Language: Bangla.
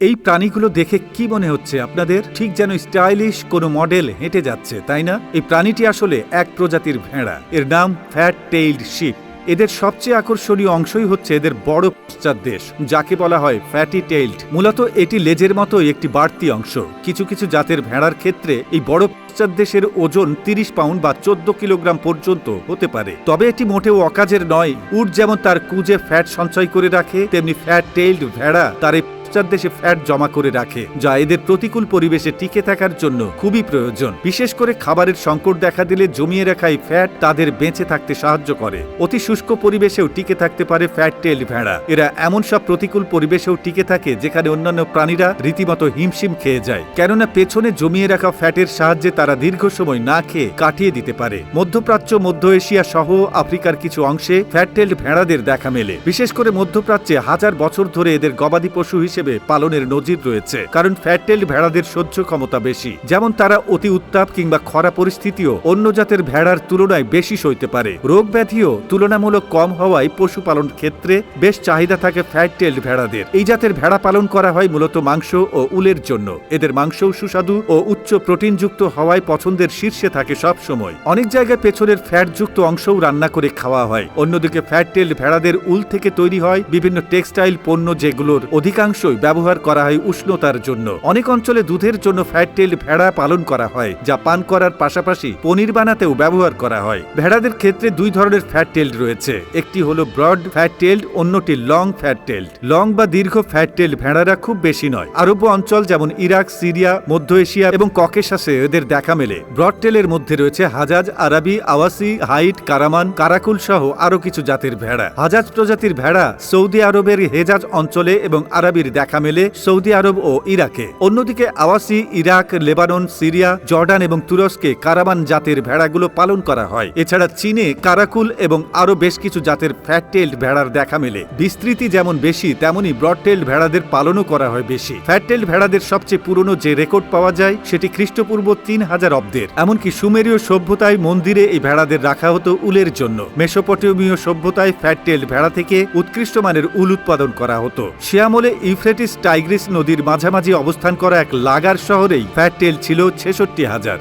এই প্রাণীগুলো দেখে কি মনে হচ্ছে আপনাদের? ঠিক যেন স্টাইলিশ কোনো মডেল হেঁটে যাচ্ছে, তাই না? এই প্রাণীটি আসলে এক প্রজাতির ভেড়া। এর নাম ফ্যাট টেইলড শিপ। এদের সবচেয়ে আকর্ষণীয় অংশই হচ্ছে এদের বড় পশ্চাৎদেশ যাকে বলা হয় ফ্যাটি টেইলড মূলত এটি লেজের মতোই একটি বাড়তি অংশ। কিছু কিছু জাতের ভেড়ার ক্ষেত্রে এই বড় পশ্চাৎদেশের ওজন তিরিশ পাউন্ড বা চোদ্দ কিলোগ্রাম পর্যন্ত হতে পারে। তবে এটি মোটেও অকাজের নয়। উট যেমন তার কুজে ফ্যাট সঞ্চয় করে রাখে, তেমনি ফ্যাট টেইলড ভেড়া তার এই পশ্চাৎদেশে ফ্যাট জমা করে রাখে, যা এদের প্রতিকূল পরিবেশে টিকে থাকার জন্য খুবই প্রয়োজন। বিশেষ করে খাবারের সংকট দেখা দিলে জমিয়ে রাখা এই ফ্যাট তাদের বেঁচে থাকতে সাহায্য করে। অতি শুষ্ক পরিবেশেও টিকে থাকতে পারে ফ্যাট টেল ভেড়া। এরা এমন সব প্রতিকূল পরিবেশেও টিকে থাকে যেখানে অন্যান্য প্রাণীরা রীতিমতো হিমশিম খেয়ে যায়। কেননা পেছনে জমিয়ে রাখা ফ্যাটের সাহায্যে তারা দীর্ঘ সময় না খেয়ে কাটিয়ে দিতে পারে। মধ্যপ্রাচ্য, মধ্য এশিয়া সহ আফ্রিকার কিছু অংশে ফ্যাট টেল ভেড়াদের দেখা মেলে। বিশেষ করে মধ্যপ্রাচ্যে হাজার বছর ধরে এদের গবাদি পশু হিসেবে পালনের নজির রয়েছে, কারণ ফ্যাটেল ভেড়াদের সহ্য ক্ষমতা বেশি। যেমন তারা অতি উত্তাপ কিংবা খরা পরিস্থিতিও অন্য জাতের ভেড়ার তুলনায় বেশি সইতে পারে। রোগ ব্যাধিও তুলনামূলক কম হওয়ায় পশুপালন ক্ষেত্রে বেশ চাহিদা থাকে ফ্যাটেল ভেড়াদের। এই জাতের ভেড়া পালন করা হয় মূলত মাংস ও উলের জন্য। এদের মাংসও সুস্বাদু ও উচ্চ প্রোটিনযুক্ত হওয়ায় পছন্দের শীর্ষে থাকে সব সময় অনেক জায়গায় পেছনের ফ্যাটযুক্ত অংশও রান্না করে খাওয়া হয়। অন্যদিকে ফ্যাটটেল ভেড়াদের উল থেকে তৈরি হয় বিভিন্ন টেক্সটাইল পণ্য যেগুলোর অধিকাংশই ব্যবহার করা হয় উষ্ণতার জন্য। অনেক অঞ্চলে দুধের জন্য ফ্যাটটেল ভেড়া পালন করা হয়, যা পান করার পাশাপাশি পনির বানাতেও ব্যবহার করা হয়। ভেড়াদের ক্ষেত্রে দুই ধরনের ফ্যাট টেল্ড রয়েছে। একটি হলো ব্রড ফ্যাট টেল্ড অন্যটি লং ফ্যাট টেল্ড লং বা দীর্ঘ ফ্যাট টেল্ড ভেড়ারা খুব বেশি নয়। আরব অঞ্চল যেমন ইরাক, সিরিয়া, মধ্য এশিয়া এবং ককেশাসে এদের দেখা মেলে। ব্রড টেলের মধ্যে রয়েছে হাজাজ, আরাবি, আওয়াসি, হাইট, কারামান, কারাকুল সহ আরও কিছু জাতির ভেড়া। হাজাজ প্রজাতির ভেড়া সৌদি আরবের হেজাজ অঞ্চলে এবং আরবির দেখা মেলে সৌদি আরব ও ইরাকে। অন্যদিকে Awassi, Iraq, Lebanon, Syria, Jordan এবং তুরস্কে কারামান জাতের ভেড়াগুলো পালন করা হয়। এছাড়া চীনে কারাকুল এবং আরও বেশ কিছু জাতের ফ্যাটটেল্ড ভেড়ার দেখা মেলে। বিস্তৃতি যেমন বেশি, তেমনি ব্রডটেল্ড ভেড়াদের পালনও করা হয় বেশি। ফ্যাটটেল্ড ভেড়াদের সবচেয়ে পুরনো যে রেকর্ড পাওয়া যায়, সেটি খ্রিস্টপূর্ব তিন হাজার অব্দের। এমনকি সুমেরীয় সভ্যতায় মন্দিরে এই ভেড়াদের রাখা হতো উলের জন্য। মেসোপটেমীয় সভ্যতায় ফ্যাটটেল ভেড়া থেকে উৎকৃষ্ট মানের উল উৎপাদন করা হতো। শিয়ামলে ইউফ্রেটিস টাইগ্রিস নদীর মাঝামাঝি অবস্থান করা এক লাগার শহরেই ফ্যাট টেল ছিল ছেষট্টি হাজার।